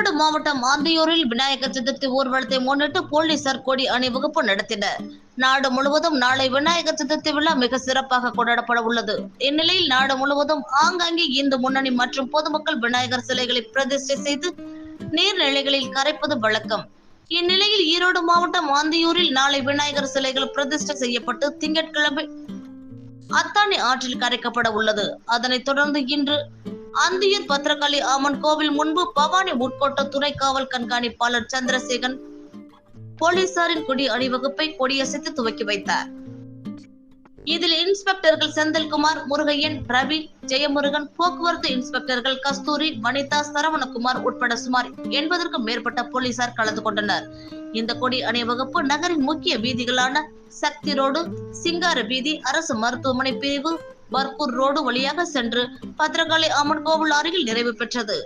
ஈரோடு மாவட்டம் ஆந்தையூரில் விநாயகர் சதுர்த்தி ஊர்வலத்தை முன்னிட்டு போலீசார் கொடி அணிவகுப்பு நடத்தினர். நாடு முழுவதும் நாளை விநாயகர் சதுர்த்தி விழா மிக சிறப்பாக கொண்டாடப்பட உள்ளது. இந்நிலையில் நாடு முழுவதும் ஆங்காங்கே இந்து முன்னணி மற்றும் பொதுமக்கள் விநாயகர் சிலைகளை பிரதிஷ்டை செய்து நீர்நிலைகளில் கரைப்பது வழக்கம். இந்நிலையில் ஈரோடு மாவட்டம் ஆந்தியூரில் நாளை விநாயகர் சிலைகள் பிரதிஷ்டை செய்யப்பட்டு திங்கட்கிழமை அத்தானி ஆற்றில் கரைக்கப்பட உள்ளது. அதனைத் தொடர்ந்து இன்று அந்தியூர் பத்திரகாளி அம்மன் கோவில் முன்பு பவானி உட்கோட்ட துணை காவல் கண்காணிப்பாளர் சந்திரசேகன் போலீசாரின் கொடி அணிவகுப்பை கொடியசைத்து துவக்கி வைத்தார். இதில் இன்ஸ்பெக்டர்கள் செந்தில்குமார் முருகையன் ரவி ஜெயமுருகன் போக்குவரத்து இன்ஸ்பெக்டர்கள் கஸ்தூரி வனிதா சரவணகுமார் உட்பட சுமார் எண்பதற்கும் மேற்பட்ட போலீசார் கலந்து கொண்டனர். இந்த கொடி அணிவகுப்பு நகரின் முக்கிய வீதிகளான சக்தி ரோடு சிங்கார வீதி அரசு மருத்துவமனை பிரிவு பர்பூர் ரோடு வழியாக சென்று பத்திரகாளி அம்மன் கோவில் அருகில் நிறைவு பெற்றது.